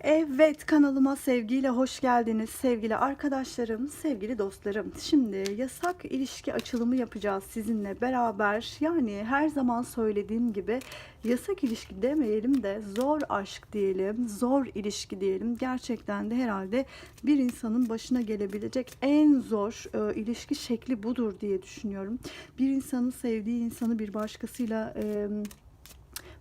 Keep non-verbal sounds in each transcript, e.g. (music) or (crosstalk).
Evet kanalıma sevgiyle hoş geldiniz sevgili arkadaşlarım, sevgili dostlarım. Şimdi yasak ilişki açılımı yapacağız sizinle beraber. Yani her zaman söylediğim gibi yasak ilişki demeyelim de zor aşk diyelim, zor ilişki diyelim. Gerçekten de herhalde bir insanın başına gelebilecek en zor e, ilişki şekli budur diye düşünüyorum. Bir insanın sevdiği insanı bir başkasıyla e,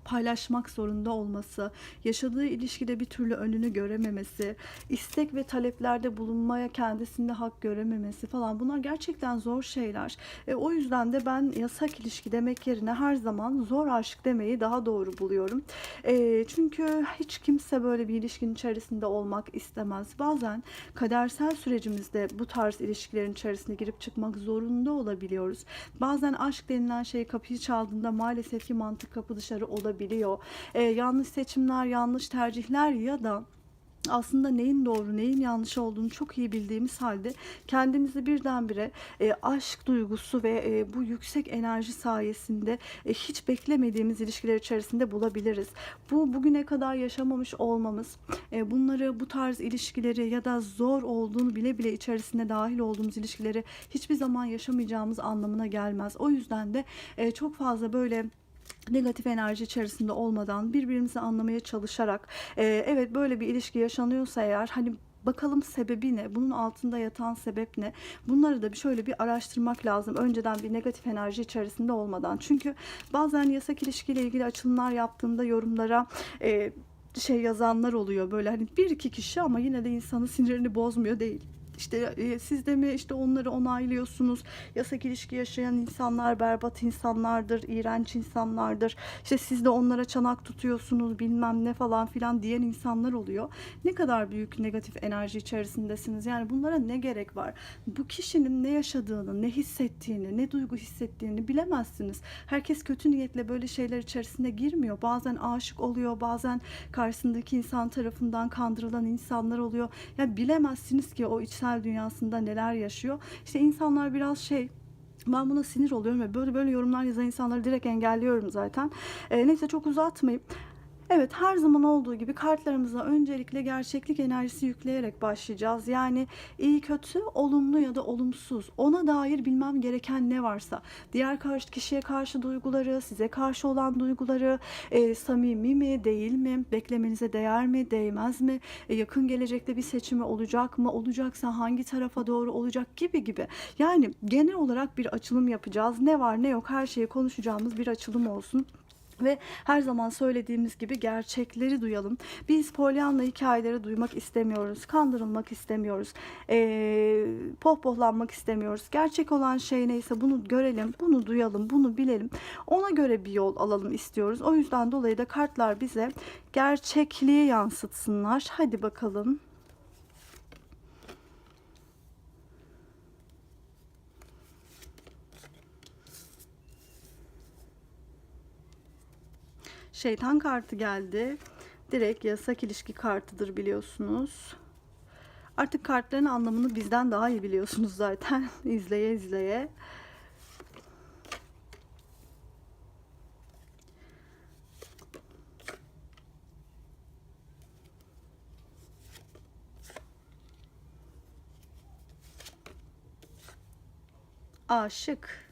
paylaşmak zorunda olması, yaşadığı ilişkide bir türlü önünü görememesi, istek ve taleplerde bulunmaya kendisinde hak görememesi falan bunlar gerçekten zor şeyler. E, o yüzden de ben yasak ilişki demek yerine her zaman zor aşk demeyi daha doğru buluyorum. E, çünkü hiç kimse böyle bir ilişkinin içerisinde olmak istemez. Bazen kadersel sürecimizde bu tarz ilişkilerin içerisine girip çıkmak zorunda olabiliyoruz. Bazen aşk denilen şey kapıyı çaldığında maalesef ki mantık kapı dışarı olabiliyor. Ee, yanlış seçimler, yanlış tercihler ya da aslında neyin doğru neyin yanlış olduğunu çok iyi bildiğimiz halde kendimizi birdenbire e, aşk duygusu ve e, bu yüksek enerji sayesinde e, hiç beklemediğimiz ilişkiler içerisinde bulabiliriz. Bu bugüne kadar yaşamamış olmamız, e, bunları bu tarz ilişkileri ya da zor olduğunu bile bile içerisinde dahil olduğumuz ilişkileri hiçbir zaman yaşamayacağımız anlamına gelmez. O yüzden de e, çok fazla böyle negatif enerji içerisinde olmadan birbirimizi anlamaya çalışarak e, evet böyle bir ilişki yaşanıyorsa eğer hani bakalım sebebi ne? Bunun altında yatan sebep ne? Bunları da bir şöyle bir araştırmak lazım. Önceden bir negatif enerji içerisinde olmadan. Çünkü bazen yasak ilişkiyle ilgili açılımlar yaptığımda yorumlara e, şey yazanlar oluyor böyle hani bir iki kişi ama yine de insanın sinirini bozmuyor değil işte e, siz de mi işte onları onaylıyorsunuz? Yasak ilişki yaşayan insanlar berbat insanlardır, iğrenç insanlardır. İşte siz de onlara çanak tutuyorsunuz bilmem ne falan filan diyen insanlar oluyor. Ne kadar büyük negatif enerji içerisindesiniz. Yani bunlara ne gerek var? Bu kişinin ne yaşadığını, ne hissettiğini, ne duygu hissettiğini bilemezsiniz. Herkes kötü niyetle böyle şeyler içerisine girmiyor. Bazen aşık oluyor, bazen karşısındaki insan tarafından kandırılan insanlar oluyor. Ya bilemezsiniz ki o içsel dünyasında neler yaşıyor. İşte insanlar biraz şey ben buna sinir oluyorum ve böyle böyle yorumlar yazan insanları direkt engelliyorum zaten. E, neyse çok uzatmayayım. Evet her zaman olduğu gibi kartlarımıza öncelikle gerçeklik enerjisi yükleyerek başlayacağız. Yani iyi kötü, olumlu ya da olumsuz ona dair bilmem gereken ne varsa diğer karşı kişiye karşı duyguları, size karşı olan duyguları e, samimi mi, değil mi, beklemenize değer mi, değmez mi, e, yakın gelecekte bir seçimi olacak mı, olacaksa hangi tarafa doğru olacak gibi gibi. Yani genel olarak bir açılım yapacağız. Ne var ne yok her şeyi konuşacağımız bir açılım olsun. Ve her zaman söylediğimiz gibi gerçekleri duyalım. Biz polyanla hikayeleri duymak istemiyoruz. Kandırılmak istemiyoruz. Ee, pohpohlanmak istemiyoruz. Gerçek olan şey neyse bunu görelim, bunu duyalım, bunu bilelim. Ona göre bir yol alalım istiyoruz. O yüzden dolayı da kartlar bize gerçekliği yansıtsınlar. Hadi bakalım. Şeytan kartı geldi. Direkt yasak ilişki kartıdır biliyorsunuz. Artık kartların anlamını bizden daha iyi biliyorsunuz (laughs) zaten. izleye izleye. Aşık.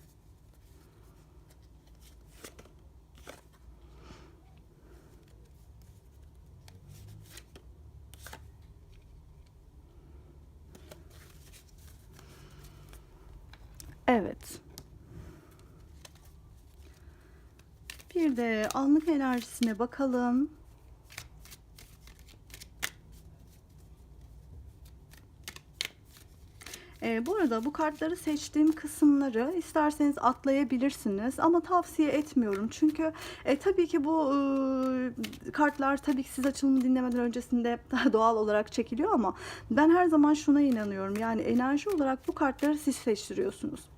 Evet. Bir de anlık enerjisine bakalım. E, bu arada bu kartları seçtiğim kısımları isterseniz atlayabilirsiniz ama tavsiye etmiyorum. Çünkü e, tabii ki bu e, kartlar tabii ki siz açılımı dinlemeden öncesinde (laughs) doğal olarak çekiliyor ama ben her zaman şuna inanıyorum. Yani enerji olarak bu kartları siz seçtiriyorsunuz.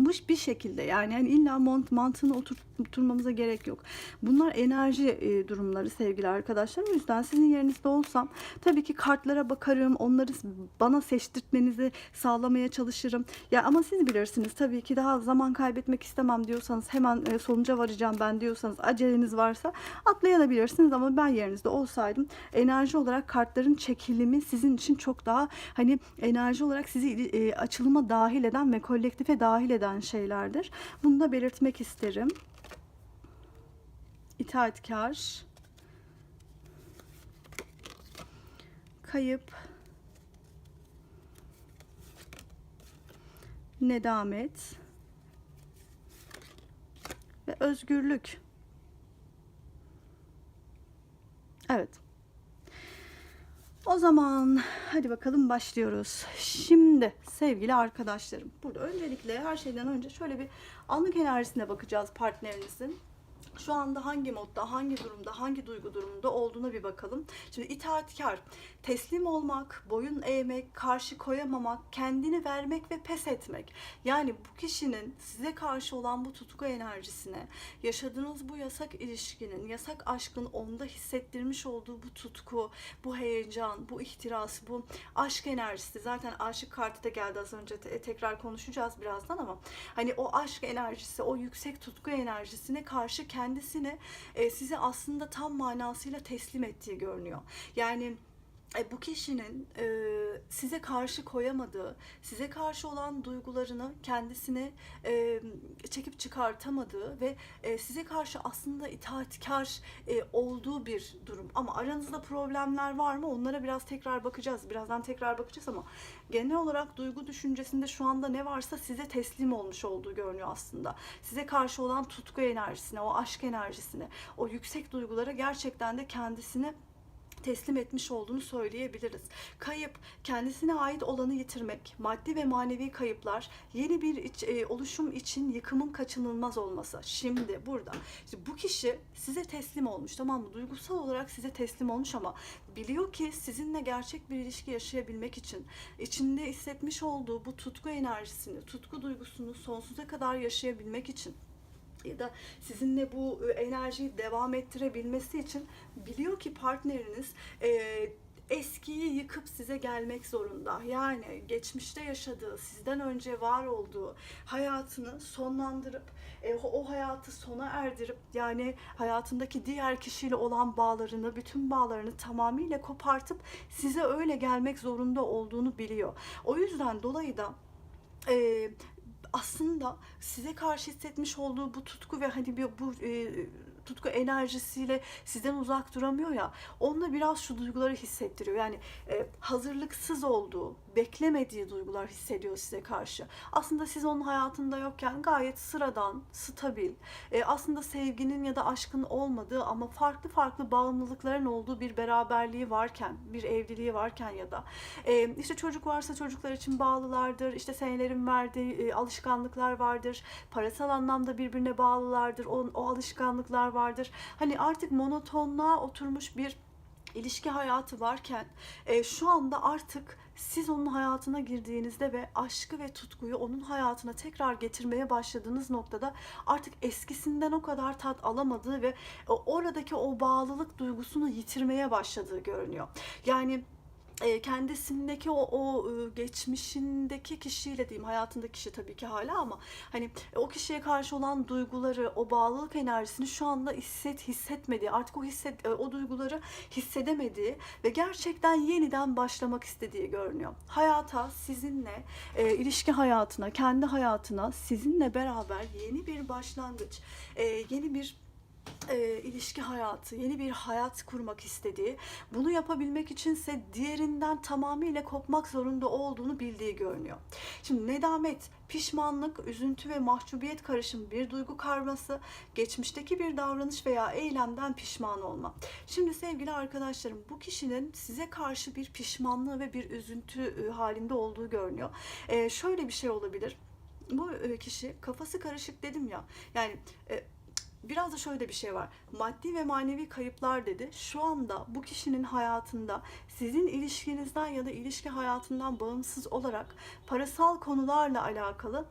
Oturtmuş bir şekilde yani hani illa mont, mantığını oturtmamıza gerek yok. Bunlar enerji e, durumları sevgili arkadaşlar. O yüzden sizin yerinizde olsam tabii ki kartlara bakarım. Onları bana seçtirtmenizi sağlamaya çalışırım. Ya ama siz bilirsiniz tabii ki daha zaman kaybetmek istemem diyorsanız hemen e, sonuca varacağım ben diyorsanız aceleniz varsa atlayabilirsiniz ama ben yerinizde olsaydım enerji olarak kartların çekilimi sizin için çok daha hani enerji olarak sizi e, açılıma dahil eden ve kolektife dahil eden şeylerdir. Bunu da belirtmek isterim. İtaatkar kayıp nedamet ve özgürlük. Evet. O zaman hadi bakalım başlıyoruz. Şimdi sevgili arkadaşlarım burada öncelikle her şeyden önce şöyle bir anlık enerjisine bakacağız partnerinizin şu anda hangi modda, hangi durumda, hangi duygu durumunda olduğuna bir bakalım. Şimdi itaatkar, teslim olmak, boyun eğmek, karşı koyamamak, kendini vermek ve pes etmek. Yani bu kişinin size karşı olan bu tutku enerjisine, yaşadığınız bu yasak ilişkinin, yasak aşkın onda hissettirmiş olduğu bu tutku, bu heyecan, bu ihtiras, bu aşk enerjisi. Zaten aşık kartı da geldi az önce te- tekrar konuşacağız birazdan ama hani o aşk enerjisi, o yüksek tutku enerjisine karşı kendisini e, size aslında tam manasıyla teslim ettiği görünüyor. Yani e, bu kişinin e, size karşı koyamadığı, size karşı olan duygularını kendisine e, çekip çıkartamadığı ve e, size karşı aslında itaatkar e, olduğu bir durum. Ama aranızda problemler var mı? Onlara biraz tekrar bakacağız. Birazdan tekrar bakacağız ama genel olarak duygu düşüncesinde şu anda ne varsa size teslim olmuş olduğu görünüyor aslında. Size karşı olan tutku enerjisine, o aşk enerjisine, o yüksek duygulara gerçekten de kendisini teslim etmiş olduğunu söyleyebiliriz. Kayıp, kendisine ait olanı yitirmek, maddi ve manevi kayıplar, yeni bir iç, e, oluşum için yıkımın kaçınılmaz olması. Şimdi burada işte bu kişi size teslim olmuş tamam mı? Duygusal olarak size teslim olmuş ama biliyor ki sizinle gerçek bir ilişki yaşayabilmek için içinde hissetmiş olduğu bu tutku enerjisini, tutku duygusunu sonsuza kadar yaşayabilmek için ya da sizinle bu e, enerjiyi devam ettirebilmesi için biliyor ki partneriniz e, eskiyi yıkıp size gelmek zorunda. Yani geçmişte yaşadığı, sizden önce var olduğu hayatını sonlandırıp e, o, hayatı sona erdirip yani hayatındaki diğer kişiyle olan bağlarını, bütün bağlarını tamamıyla kopartıp size öyle gelmek zorunda olduğunu biliyor. O yüzden dolayı da e, aslında size karşı hissetmiş olduğu bu tutku ve hani bir bu e, tutku enerjisiyle sizden uzak duramıyor ya onunla biraz şu duyguları hissettiriyor. Yani e, hazırlıksız olduğu, beklemediği duygular hissediyor size karşı. Aslında siz onun hayatında yokken gayet sıradan, stabil, e, aslında sevginin ya da aşkın olmadığı ama farklı farklı bağımlılıkların olduğu bir beraberliği varken, bir evliliği varken ya da e, işte çocuk varsa çocuklar için bağlılardır. İşte senelerin verdiği e, alışkanlıklar vardır. Parasal anlamda birbirine bağlılardır. O, o alışkanlıklar vardır. Hani artık monotonluğa oturmuş bir ilişki hayatı varken şu anda artık siz onun hayatına girdiğinizde ve aşkı ve tutkuyu onun hayatına tekrar getirmeye başladığınız noktada artık eskisinden o kadar tat alamadığı ve oradaki o bağlılık duygusunu yitirmeye başladığı görünüyor. Yani kendisindeki o, o e, geçmişindeki kişiyle diyeyim hayatındaki kişi tabii ki hala ama hani o kişiye karşı olan duyguları o bağlılık enerjisini şu anda hisset hissetmediği artık o hisset e, o duyguları hissedemediği ve gerçekten yeniden başlamak istediği görünüyor. Hayata sizinle e, ilişki hayatına kendi hayatına sizinle beraber yeni bir başlangıç e, yeni bir e, ilişki hayatı, yeni bir hayat kurmak istediği, bunu yapabilmek içinse diğerinden tamamıyla kopmak zorunda olduğunu bildiği görünüyor. Şimdi nedamet, pişmanlık, üzüntü ve mahcubiyet karışımı bir duygu karması, geçmişteki bir davranış veya eylemden pişman olma. Şimdi sevgili arkadaşlarım bu kişinin size karşı bir pişmanlığı ve bir üzüntü e, halinde olduğu görünüyor. E, şöyle bir şey olabilir. Bu e, kişi kafası karışık dedim ya. Yani e, biraz da şöyle bir şey var. Maddi ve manevi kayıplar dedi. Şu anda bu kişinin hayatında sizin ilişkinizden ya da ilişki hayatından bağımsız olarak parasal konularla alakalı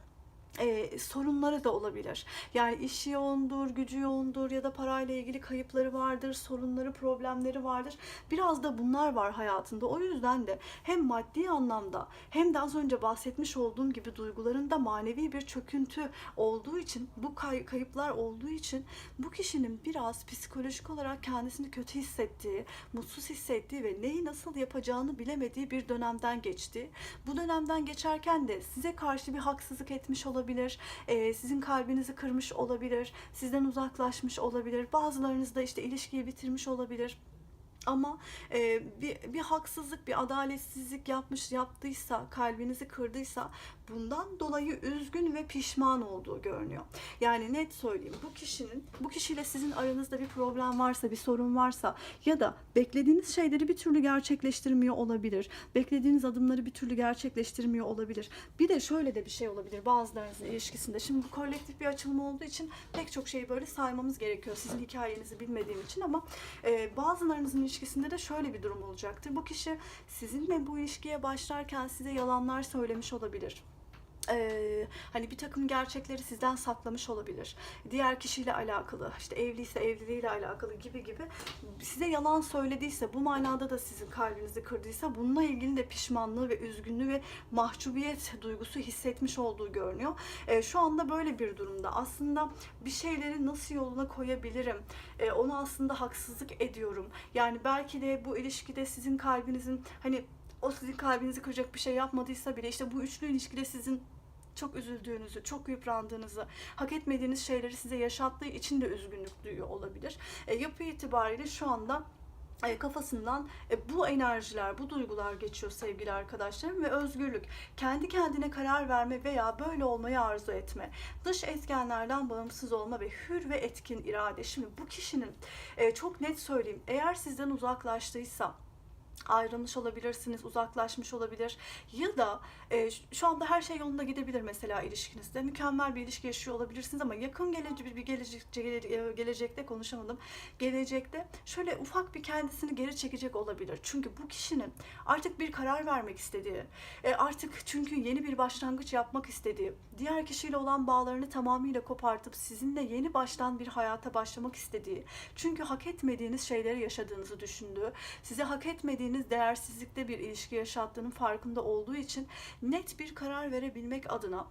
e, sorunları da olabilir. Yani işi yoğundur, gücü yoğundur ya da parayla ilgili kayıpları vardır, sorunları, problemleri vardır. Biraz da bunlar var hayatında. O yüzden de hem maddi anlamda hem de az önce bahsetmiş olduğum gibi duygularında manevi bir çöküntü olduğu için, bu kay- kayıplar olduğu için bu kişinin biraz psikolojik olarak kendisini kötü hissettiği, mutsuz hissettiği ve neyi nasıl yapacağını bilemediği bir dönemden geçti. Bu dönemden geçerken de size karşı bir haksızlık etmiş olabilir, e, sizin kalbinizi kırmış olabilir, sizden uzaklaşmış olabilir, bazılarınız da işte ilişkiyi bitirmiş olabilir. Ama e, bir, bir haksızlık, bir adaletsizlik yapmış, yaptıysa, kalbinizi kırdıysa bundan dolayı üzgün ve pişman olduğu görünüyor. Yani net söyleyeyim bu kişinin, bu kişiyle sizin aranızda bir problem varsa, bir sorun varsa ya da beklediğiniz şeyleri bir türlü gerçekleştirmiyor olabilir. Beklediğiniz adımları bir türlü gerçekleştirmiyor olabilir. Bir de şöyle de bir şey olabilir bazılarınızın ilişkisinde. Şimdi bu kolektif bir açılım olduğu için pek çok şeyi böyle saymamız gerekiyor. Sizin hikayenizi bilmediğim için ama e, bazılarınızın ilişkisinde de şöyle bir durum olacaktır. Bu kişi sizinle bu ilişkiye başlarken size yalanlar söylemiş olabilir. Ee, hani bir takım gerçekleri sizden saklamış olabilir. Diğer kişiyle alakalı, işte evliyse evliliğiyle alakalı gibi gibi size yalan söylediyse, bu manada da sizin kalbinizi kırdıysa bununla ilgili de pişmanlığı ve üzgünlüğü ve mahcubiyet duygusu hissetmiş olduğu görünüyor. Ee, şu anda böyle bir durumda. Aslında bir şeyleri nasıl yoluna koyabilirim? Ee, ona aslında haksızlık ediyorum. Yani belki de bu ilişkide sizin kalbinizin hani o sizin kalbinizi kıracak bir şey yapmadıysa bile işte bu üçlü ilişkide sizin çok üzüldüğünüzü, çok yıprandığınızı, hak etmediğiniz şeyleri size yaşattığı için de üzgünlük duyuyor olabilir. E, yapı itibariyle şu anda e, kafasından e, bu enerjiler, bu duygular geçiyor sevgili arkadaşlarım ve özgürlük. Kendi kendine karar verme veya böyle olmayı arzu etme. Dış etkenlerden bağımsız olma ve hür ve etkin irade. Şimdi bu kişinin e, çok net söyleyeyim eğer sizden uzaklaştıysa ayrılmış olabilirsiniz, uzaklaşmış olabilir ya da e, şu anda her şey yolunda gidebilir mesela ilişkinizde. Mükemmel bir ilişki yaşıyor olabilirsiniz ama yakın gelecek bir gelecek, gele- gelecekte konuşamadım. Gelecekte şöyle ufak bir kendisini geri çekecek olabilir. Çünkü bu kişinin artık bir karar vermek istediği, e, artık çünkü yeni bir başlangıç yapmak istediği, diğer kişiyle olan bağlarını tamamıyla kopartıp sizinle yeni baştan bir hayata başlamak istediği, çünkü hak etmediğiniz şeyleri yaşadığınızı düşündüğü, size hak etmediğiniz değersizlikte bir ilişki yaşattığının farkında olduğu için net bir karar verebilmek adına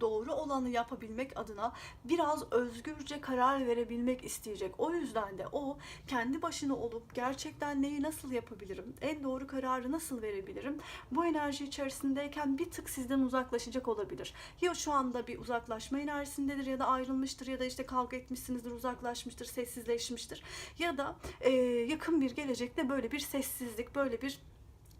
doğru olanı yapabilmek adına biraz özgürce karar verebilmek isteyecek. O yüzden de o kendi başına olup gerçekten neyi nasıl yapabilirim, en doğru kararı nasıl verebilirim, bu enerji içerisindeyken bir tık sizden uzaklaşacak olabilir. Ya şu anda bir uzaklaşma enerjisindedir ya da ayrılmıştır ya da işte kavga etmişsinizdir, uzaklaşmıştır, sessizleşmiştir. Ya da e, yakın bir gelecekte böyle bir sessizlik, böyle bir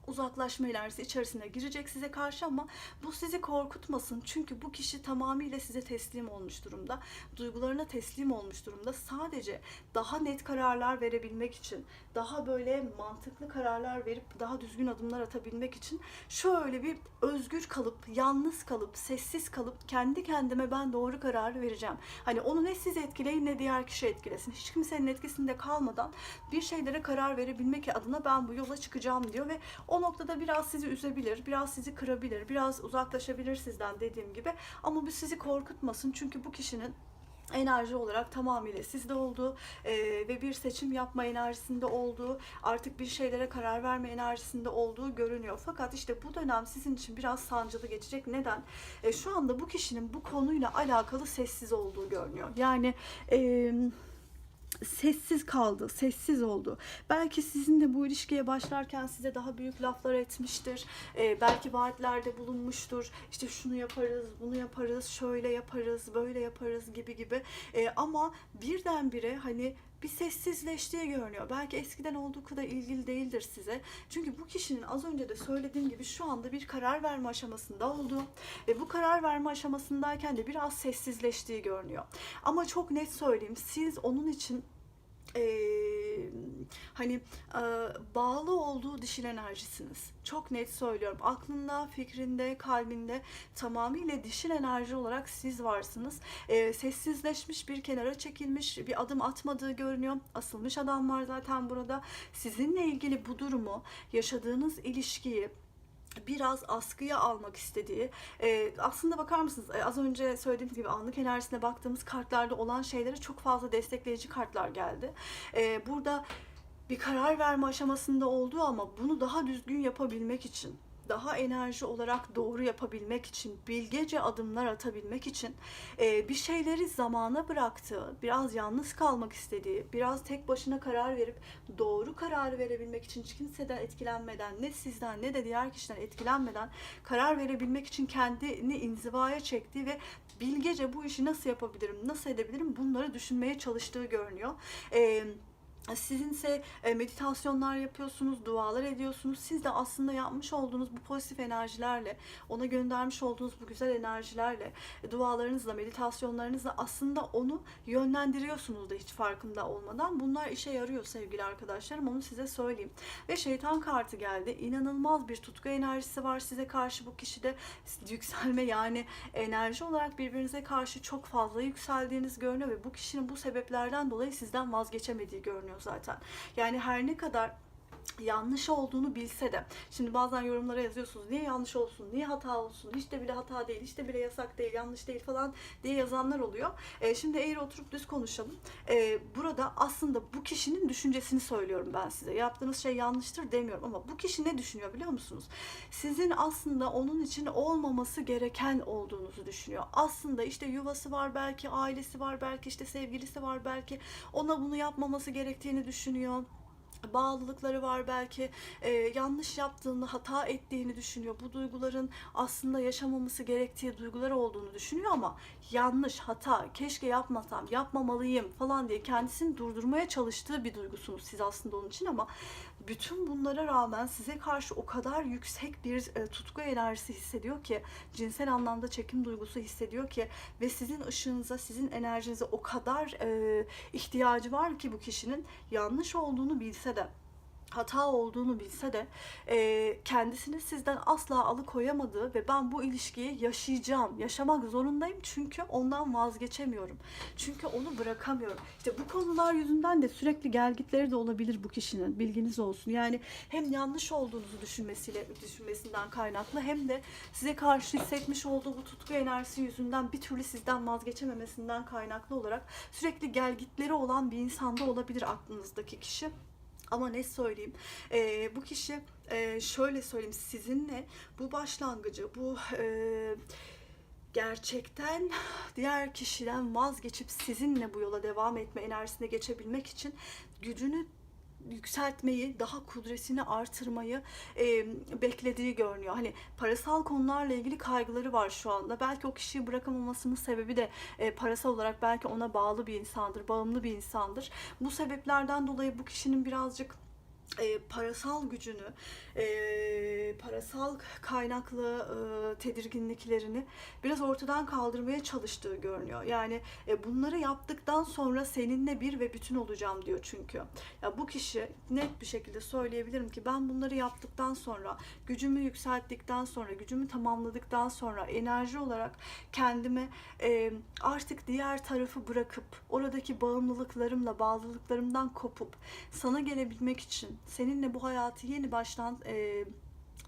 uzaklaşma enerjisi içerisine girecek size karşı ama bu sizi korkutmasın. Çünkü bu kişi tamamıyla size teslim olmuş durumda. Duygularına teslim olmuş durumda. Sadece daha net kararlar verebilmek için, daha böyle mantıklı kararlar verip daha düzgün adımlar atabilmek için şöyle bir özgür kalıp, yalnız kalıp, sessiz kalıp kendi kendime ben doğru kararı vereceğim. Hani onu ne siz etkileyin ne diğer kişi etkilesin. Hiç kimsenin etkisinde kalmadan bir şeylere karar verebilmek adına ben bu yola çıkacağım diyor ve o noktada biraz sizi üzebilir, biraz sizi kırabilir, biraz uzaklaşabilir sizden dediğim gibi. Ama bu sizi korkutmasın çünkü bu kişinin enerji olarak tamamıyla sizde olduğu e, ve bir seçim yapma enerjisinde olduğu, artık bir şeylere karar verme enerjisinde olduğu görünüyor. Fakat işte bu dönem sizin için biraz sancılı geçecek. Neden? E, şu anda bu kişinin bu konuyla alakalı sessiz olduğu görünüyor. Yani e, sessiz kaldı, sessiz oldu. Belki sizinle bu ilişkiye başlarken size daha büyük laflar etmiştir. Ee, belki vaatlerde bulunmuştur. İşte şunu yaparız, bunu yaparız, şöyle yaparız, böyle yaparız gibi gibi. Ee, ama birdenbire hani bir sessizleştiği görünüyor. Belki eskiden olduğu kadar ilgili değildir size. Çünkü bu kişinin az önce de söylediğim gibi şu anda bir karar verme aşamasında olduğu ve bu karar verme aşamasındayken de biraz sessizleştiği görünüyor. Ama çok net söyleyeyim siz onun için eee, hani eee, bağlı olduğu dişil enerjisiniz. Çok net söylüyorum. Aklında, fikrinde, kalbinde tamamıyla dişil enerji olarak siz varsınız. Eee, sessizleşmiş, bir kenara çekilmiş, bir adım atmadığı görünüyor. Asılmış adam var zaten burada. Sizinle ilgili bu durumu, yaşadığınız ilişkiyi biraz askıya almak istediği e, aslında bakar mısınız e, az önce söylediğim gibi anlık enerjisine baktığımız kartlarda olan şeylere çok fazla destekleyici kartlar geldi. E, burada bir karar verme aşamasında olduğu ama bunu daha düzgün yapabilmek için daha enerji olarak doğru yapabilmek için, bilgece adımlar atabilmek için e, bir şeyleri zamana bıraktığı, biraz yalnız kalmak istediği, biraz tek başına karar verip doğru karar verebilmek için hiç kimseden etkilenmeden, ne sizden ne de diğer kişiden etkilenmeden karar verebilmek için kendini inzivaya çektiği ve bilgece bu işi nasıl yapabilirim, nasıl edebilirim bunları düşünmeye çalıştığı görünüyor. Eee Sizinse e, meditasyonlar yapıyorsunuz, dualar ediyorsunuz. Siz de aslında yapmış olduğunuz bu pozitif enerjilerle, ona göndermiş olduğunuz bu güzel enerjilerle, e, dualarınızla, meditasyonlarınızla aslında onu yönlendiriyorsunuz da hiç farkında olmadan. Bunlar işe yarıyor sevgili arkadaşlarım. Onu size söyleyeyim. Ve şeytan kartı geldi. İnanılmaz bir tutku enerjisi var size karşı bu kişide. Yükselme yani enerji olarak birbirinize karşı çok fazla yükseldiğiniz görünüyor ve bu kişinin bu sebeplerden dolayı sizden vazgeçemediği görünüyor zaten. Yani her ne kadar yanlış olduğunu bilse de şimdi bazen yorumlara yazıyorsunuz niye yanlış olsun niye hata olsun hiç de bile hata değil hiç de bile yasak değil yanlış değil falan diye yazanlar oluyor. E, şimdi eğer oturup düz konuşalım. E, burada aslında bu kişinin düşüncesini söylüyorum ben size. Yaptığınız şey yanlıştır demiyorum ama bu kişi ne düşünüyor biliyor musunuz? Sizin aslında onun için olmaması gereken olduğunuzu düşünüyor. Aslında işte yuvası var belki ailesi var belki işte sevgilisi var belki ona bunu yapmaması gerektiğini düşünüyor bağlılıkları var belki e, yanlış yaptığını hata ettiğini düşünüyor. Bu duyguların aslında yaşamaması gerektiği duygular olduğunu düşünüyor ama yanlış hata keşke yapmasam yapmamalıyım falan diye kendisini durdurmaya çalıştığı bir duygusunuz siz aslında onun için ama bütün bunlara rağmen size karşı o kadar yüksek bir e, tutku enerjisi hissediyor ki cinsel anlamda çekim duygusu hissediyor ki ve sizin ışığınıza sizin enerjinize o kadar e, ihtiyacı var ki bu kişinin yanlış olduğunu bilse de hata olduğunu bilse de e, kendisini sizden asla alıkoyamadığı ve ben bu ilişkiyi yaşayacağım, yaşamak zorundayım çünkü ondan vazgeçemiyorum. Çünkü onu bırakamıyorum. İşte bu konular yüzünden de sürekli gelgitleri de olabilir bu kişinin. Bilginiz olsun. Yani hem yanlış olduğunuzu düşünmesiyle düşünmesinden kaynaklı hem de size karşı hissetmiş olduğu bu tutku enerjisi yüzünden bir türlü sizden vazgeçememesinden kaynaklı olarak sürekli gelgitleri olan bir insanda olabilir aklınızdaki kişi. Ama ne söyleyeyim? Ee, bu kişi e, şöyle söyleyeyim sizinle bu başlangıcı, bu e, gerçekten diğer kişiden vazgeçip sizinle bu yola devam etme enerjisine geçebilmek için gücünü yükseltmeyi, daha kudretini artırmayı e, beklediği görünüyor. Hani parasal konularla ilgili kaygıları var şu anda. Belki o kişiyi bırakamamasının sebebi de e, parasal olarak belki ona bağlı bir insandır, bağımlı bir insandır. Bu sebeplerden dolayı bu kişinin birazcık e, parasal gücünü, e, parasal kaynaklı e, tedirginliklerini biraz ortadan kaldırmaya çalıştığı görünüyor. Yani e, bunları yaptıktan sonra seninle bir ve bütün olacağım diyor çünkü. Ya bu kişi net bir şekilde söyleyebilirim ki ben bunları yaptıktan sonra, gücümü yükselttikten sonra, gücümü tamamladıktan sonra enerji olarak kendime e, artık diğer tarafı bırakıp oradaki bağımlılıklarımla, bağlılıklarımdan kopup sana gelebilmek için seninle bu hayatı yeni baştan e,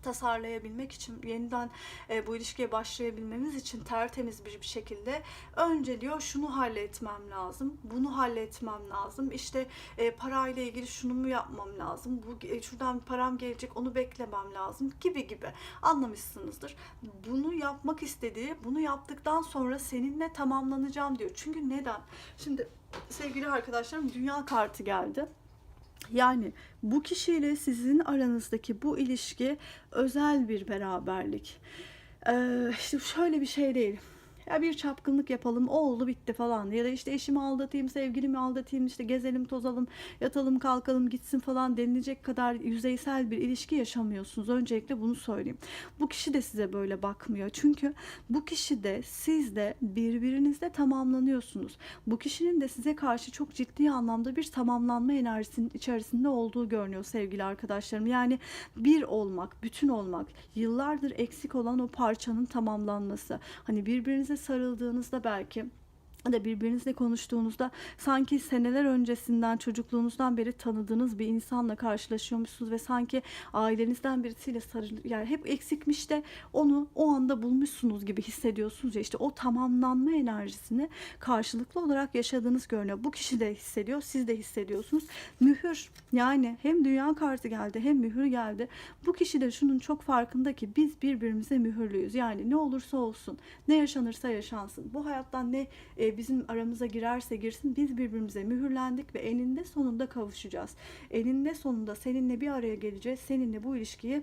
tasarlayabilmek için yeniden e, bu ilişkiye başlayabilmemiz için tertemiz bir, şekilde önce diyor şunu halletmem lazım bunu halletmem lazım. İşte e, parayla ilgili şunu mu yapmam lazım bu e, şuradan param gelecek onu beklemem lazım gibi gibi. Anlamışsınızdır. Bunu yapmak istediği bunu yaptıktan sonra seninle tamamlanacağım diyor. Çünkü neden? Şimdi sevgili arkadaşlarım dünya kartı geldi yani bu kişiyle sizin aranızdaki bu ilişki özel bir beraberlik. Ee, işte şöyle bir şey değil ya bir çapkınlık yapalım oldu bitti falan. Ya da işte eşimi aldatayım sevgilimi aldatayım işte gezelim tozalım yatalım kalkalım gitsin falan denilecek kadar yüzeysel bir ilişki yaşamıyorsunuz. Öncelikle bunu söyleyeyim. Bu kişi de size böyle bakmıyor. Çünkü bu kişi de siz de birbirinizde tamamlanıyorsunuz. Bu kişinin de size karşı çok ciddi anlamda bir tamamlanma enerjisinin içerisinde olduğu görünüyor sevgili arkadaşlarım. Yani bir olmak bütün olmak yıllardır eksik olan o parçanın tamamlanması. Hani birbirinize sarıldığınızda belki da birbirinizle konuştuğunuzda sanki seneler öncesinden çocukluğunuzdan beri tanıdığınız bir insanla karşılaşıyormuşsunuz ve sanki ailenizden birisiyle sarıl yani hep eksikmiş de onu o anda bulmuşsunuz gibi hissediyorsunuz ya işte o tamamlanma enerjisini karşılıklı olarak yaşadığınız görünüyor. Bu kişi de hissediyor, siz de hissediyorsunuz. Mühür yani hem dünya kartı geldi hem mühür geldi. Bu kişi de şunun çok farkında ki biz birbirimize mühürlüyüz. Yani ne olursa olsun, ne yaşanırsa yaşansın. Bu hayattan ne e, bizim aramıza girerse girsin biz birbirimize mühürlendik ve eninde sonunda kavuşacağız. Eninde sonunda seninle bir araya geleceğiz. Seninle bu ilişkiyi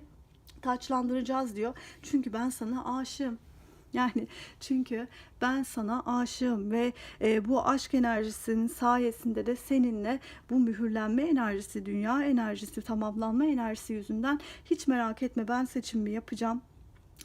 taçlandıracağız diyor. Çünkü ben sana aşığım. Yani çünkü ben sana aşığım ve e, bu aşk enerjisinin sayesinde de seninle bu mühürlenme enerjisi, dünya enerjisi, tamamlanma enerjisi yüzünden hiç merak etme ben seçimimi yapacağım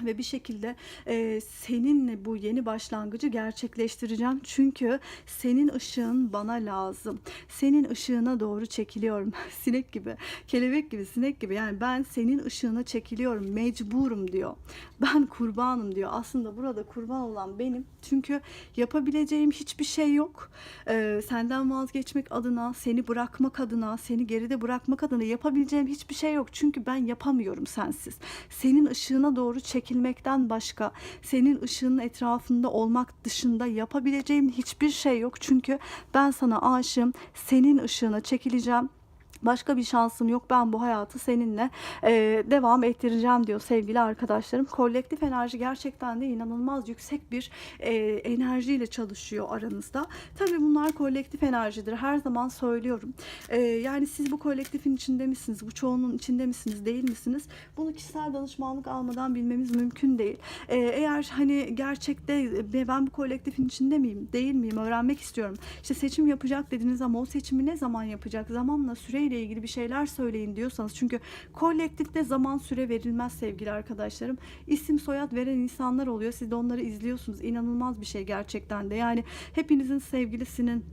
ve bir şekilde e, seninle bu yeni başlangıcı gerçekleştireceğim. Çünkü senin ışığın bana lazım. Senin ışığına doğru çekiliyorum. (laughs) sinek gibi, kelebek gibi, sinek gibi. Yani ben senin ışığına çekiliyorum. Mecburum diyor. Ben kurbanım diyor. Aslında burada kurban olan benim. Çünkü yapabileceğim hiçbir şey yok. E, senden vazgeçmek adına, seni bırakmak adına, seni geride bırakmak adına yapabileceğim hiçbir şey yok. Çünkü ben yapamıyorum sensiz. Senin ışığına doğru çek çekilmekten başka senin ışığının etrafında olmak dışında yapabileceğim hiçbir şey yok. Çünkü ben sana aşığım. Senin ışığına çekileceğim. Başka bir şansım yok. Ben bu hayatı seninle e, devam ettireceğim diyor sevgili arkadaşlarım. Kolektif enerji gerçekten de inanılmaz yüksek bir e, enerjiyle çalışıyor aranızda. Tabii bunlar kolektif enerjidir. Her zaman söylüyorum. E, yani siz bu kolektifin içinde misiniz? Bu çoğunun içinde misiniz? Değil misiniz? Bunu kişisel danışmanlık almadan bilmemiz mümkün değil. E, eğer hani gerçekte ben bu kolektifin içinde miyim? Değil miyim? Öğrenmek istiyorum. İşte seçim yapacak dediniz ama o seçimi ne zaman yapacak? Zamanla süreyle ile ilgili bir şeyler söyleyin diyorsanız çünkü kolektifte zaman süre verilmez sevgili arkadaşlarım. İsim soyad veren insanlar oluyor. Siz de onları izliyorsunuz. İnanılmaz bir şey gerçekten de. Yani hepinizin sevgilisinin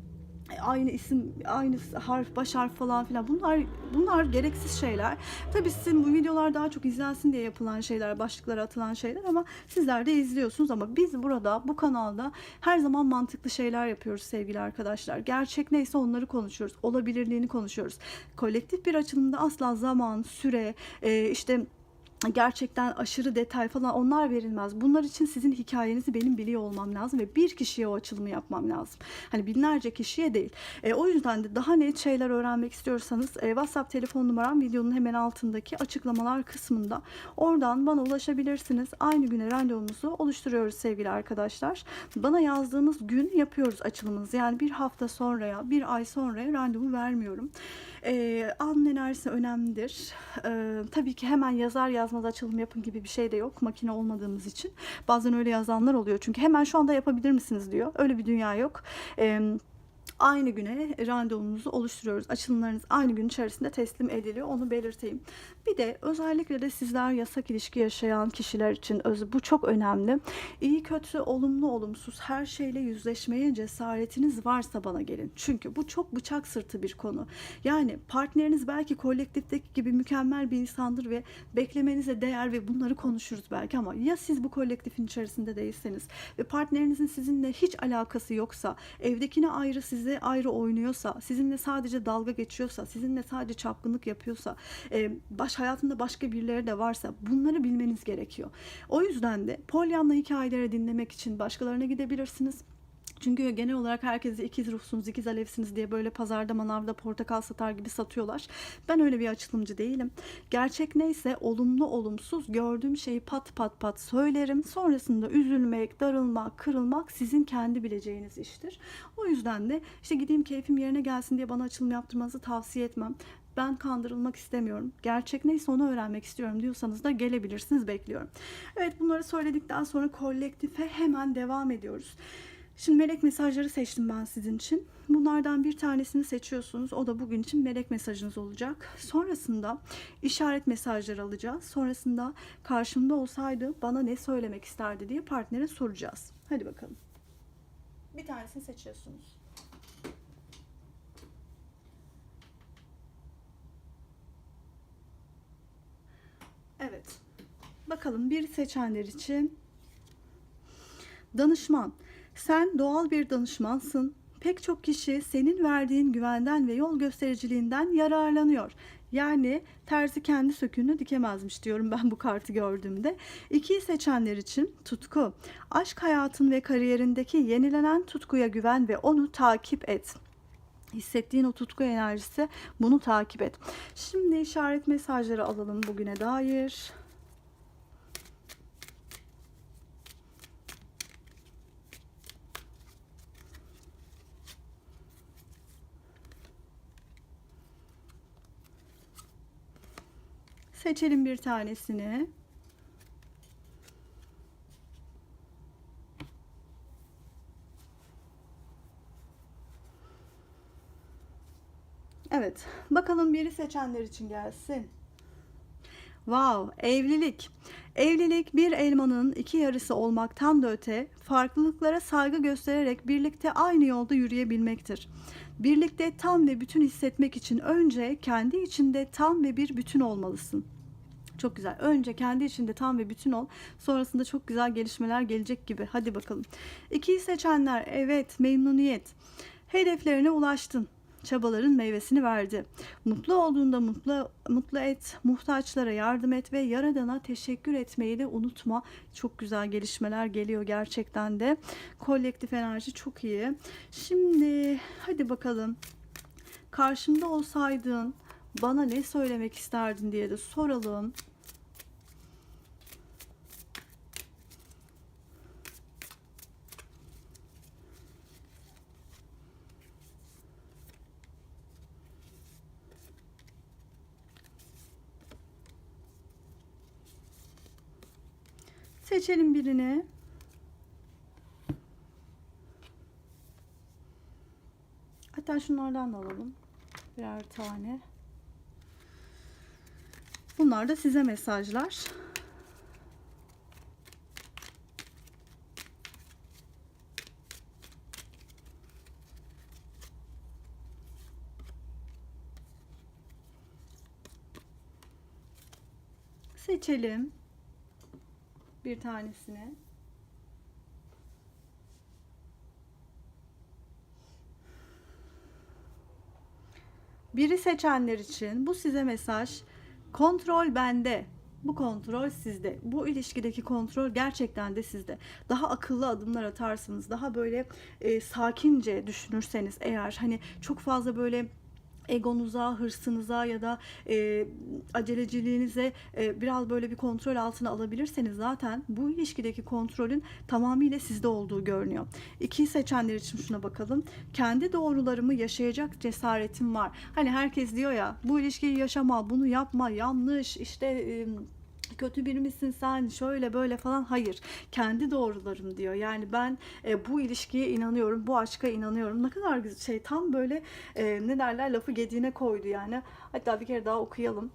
aynı isim, aynı harf, baş harf falan filan. Bunlar bunlar gereksiz şeyler. Tabii sizin bu videolar daha çok izlensin diye yapılan şeyler, başlıklara atılan şeyler ama sizler de izliyorsunuz ama biz burada bu kanalda her zaman mantıklı şeyler yapıyoruz sevgili arkadaşlar. Gerçek neyse onları konuşuyoruz. Olabilirliğini konuşuyoruz. Kolektif bir açılımda asla zaman, süre, e, işte gerçekten aşırı detay falan onlar verilmez. Bunlar için sizin hikayenizi benim biliyor olmam lazım ve bir kişiye o açılımı yapmam lazım. Hani binlerce kişiye değil. E, o yüzden de daha net şeyler öğrenmek istiyorsanız e, WhatsApp telefon numaram videonun hemen altındaki açıklamalar kısmında. Oradan bana ulaşabilirsiniz. Aynı güne randevumuzu oluşturuyoruz sevgili arkadaşlar. Bana yazdığınız gün yapıyoruz açılımınızı. Yani bir hafta sonraya, bir ay sonraya randevu vermiyorum. E, an enerjisi önemlidir. E, tabii ki hemen yazar yazmaz açılım yapın gibi bir şey de yok. Makine olmadığımız için. Bazen öyle yazanlar oluyor. Çünkü hemen şu anda yapabilir misiniz diyor. Öyle bir dünya yok. Eee aynı güne randevunuzu oluşturuyoruz. Açılımlarınız aynı gün içerisinde teslim ediliyor. Onu belirteyim. Bir de özellikle de sizler yasak ilişki yaşayan kişiler için bu çok önemli. İyi kötü, olumlu olumsuz her şeyle yüzleşmeye cesaretiniz varsa bana gelin. Çünkü bu çok bıçak sırtı bir konu. Yani partneriniz belki kolektifteki gibi mükemmel bir insandır ve beklemenize değer ve bunları konuşuruz belki ama ya siz bu kolektifin içerisinde değilseniz ve partnerinizin sizinle hiç alakası yoksa, evdekine ayrı size ayrı oynuyorsa, sizinle sadece dalga geçiyorsa, sizinle sadece çapkınlık yapıyorsa, e, baş hayatında başka birileri de varsa bunları bilmeniz gerekiyor. O yüzden de Pollyanna hikayeleri dinlemek için başkalarına gidebilirsiniz. Çünkü genel olarak herkese ikiz ruhsunuz, ikiz alevsiniz diye böyle pazarda manavda portakal satar gibi satıyorlar. Ben öyle bir açılımcı değilim. Gerçek neyse olumlu olumsuz gördüğüm şeyi pat pat pat söylerim. Sonrasında üzülmek, darılmak, kırılmak sizin kendi bileceğiniz iştir. O yüzden de işte gideyim keyfim yerine gelsin diye bana açılım yaptırmanızı tavsiye etmem ben kandırılmak istemiyorum. Gerçek neyse onu öğrenmek istiyorum diyorsanız da gelebilirsiniz bekliyorum. Evet bunları söyledikten sonra kolektife hemen devam ediyoruz. Şimdi melek mesajları seçtim ben sizin için. Bunlardan bir tanesini seçiyorsunuz. O da bugün için melek mesajınız olacak. Sonrasında işaret mesajları alacağız. Sonrasında karşımda olsaydı bana ne söylemek isterdi diye partnere soracağız. Hadi bakalım. Bir tanesini seçiyorsunuz. Evet. Bakalım bir seçenler için danışman Sen doğal bir danışmansın. Pek çok kişi senin verdiğin güvenden ve yol göstericiliğinden yararlanıyor. Yani terzi kendi söküğünü dikemezmiş diyorum ben bu kartı gördüğümde. İkiyi seçenler için tutku. Aşk hayatın ve kariyerindeki yenilenen tutkuya güven ve onu takip et. Hissettiğin o tutku enerjisi bunu takip et. Şimdi işaret mesajları alalım bugüne dair. Seçelim bir tanesini. Evet. Bakalım biri seçenler için gelsin. Wow, evlilik. Evlilik bir elmanın iki yarısı olmaktan da öte farklılıklara saygı göstererek birlikte aynı yolda yürüyebilmektir. Birlikte tam ve bütün hissetmek için önce kendi içinde tam ve bir bütün olmalısın. Çok güzel. Önce kendi içinde tam ve bütün ol. Sonrasında çok güzel gelişmeler gelecek gibi. Hadi bakalım. İkiyi seçenler evet memnuniyet. Hedeflerine ulaştın çabaların meyvesini verdi. Mutlu olduğunda mutlu mutlu et, muhtaçlara yardım et ve yaradana teşekkür etmeyi de unutma. Çok güzel gelişmeler geliyor gerçekten de. Kolektif enerji çok iyi. Şimdi hadi bakalım. Karşımda olsaydın bana ne söylemek isterdin diye de soralım. Seçelim birini. Hatta şunlardan da alalım. Birer tane. Bunlar da size mesajlar. Seçelim bir tanesini. Biri seçenler için bu size mesaj. Kontrol bende. Bu kontrol sizde. Bu ilişkideki kontrol gerçekten de sizde. Daha akıllı adımlar atarsınız. Daha böyle e, sakince düşünürseniz eğer hani çok fazla böyle egonuza, hırsınıza ya da e, aceleciliğinize e, biraz böyle bir kontrol altına alabilirseniz zaten bu ilişkideki kontrolün tamamıyla sizde olduğu görünüyor. İki seçenler için şuna bakalım. Kendi doğrularımı yaşayacak cesaretim var. Hani herkes diyor ya bu ilişkiyi yaşama, bunu yapma, yanlış, işte... E, kötü biri misin sen şöyle böyle falan hayır kendi doğrularım diyor yani ben e, bu ilişkiye inanıyorum bu aşka inanıyorum ne kadar güzel şey tam böyle e, ne derler lafı gediğine koydu yani hatta bir kere daha okuyalım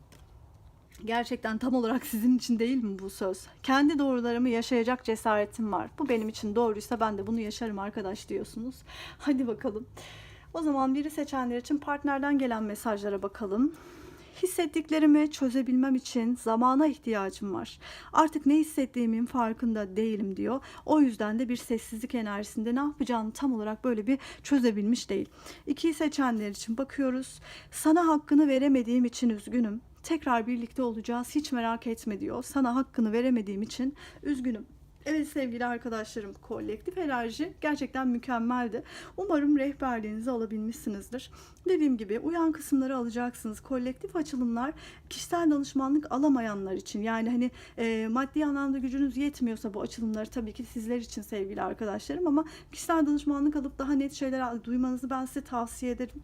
Gerçekten tam olarak sizin için değil mi bu söz? Kendi doğrularımı yaşayacak cesaretim var. Bu benim için doğruysa ben de bunu yaşarım arkadaş diyorsunuz. Hadi bakalım. O zaman biri seçenler için partnerden gelen mesajlara bakalım. Hissettiklerimi çözebilmem için zamana ihtiyacım var. Artık ne hissettiğimin farkında değilim diyor. O yüzden de bir sessizlik enerjisinde ne yapacağını tam olarak böyle bir çözebilmiş değil. İkiyi seçenler için bakıyoruz. Sana hakkını veremediğim için üzgünüm. Tekrar birlikte olacağız hiç merak etme diyor. Sana hakkını veremediğim için üzgünüm. Evet sevgili arkadaşlarım kolektif enerji gerçekten mükemmeldi. Umarım rehberliğinizi alabilmişsinizdir. Dediğim gibi uyan kısımları alacaksınız. Kolektif açılımlar kişisel danışmanlık alamayanlar için yani hani e, maddi anlamda gücünüz yetmiyorsa bu açılımları tabii ki sizler için sevgili arkadaşlarım ama kişisel danışmanlık alıp daha net şeyler duymanızı ben size tavsiye ederim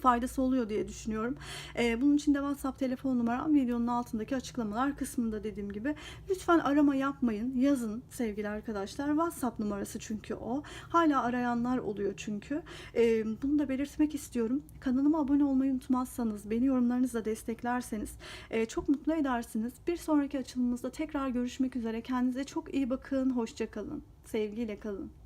faydası oluyor diye düşünüyorum. Ee, bunun için de WhatsApp telefon numaram videonun altındaki açıklamalar kısmında dediğim gibi. Lütfen arama yapmayın. Yazın sevgili arkadaşlar. WhatsApp numarası çünkü o. Hala arayanlar oluyor çünkü. Ee, bunu da belirtmek istiyorum. Kanalıma abone olmayı unutmazsanız, beni yorumlarınızla desteklerseniz e, çok mutlu edersiniz. Bir sonraki açılımımızda tekrar görüşmek üzere. Kendinize çok iyi bakın. Hoşçakalın. Sevgiyle kalın.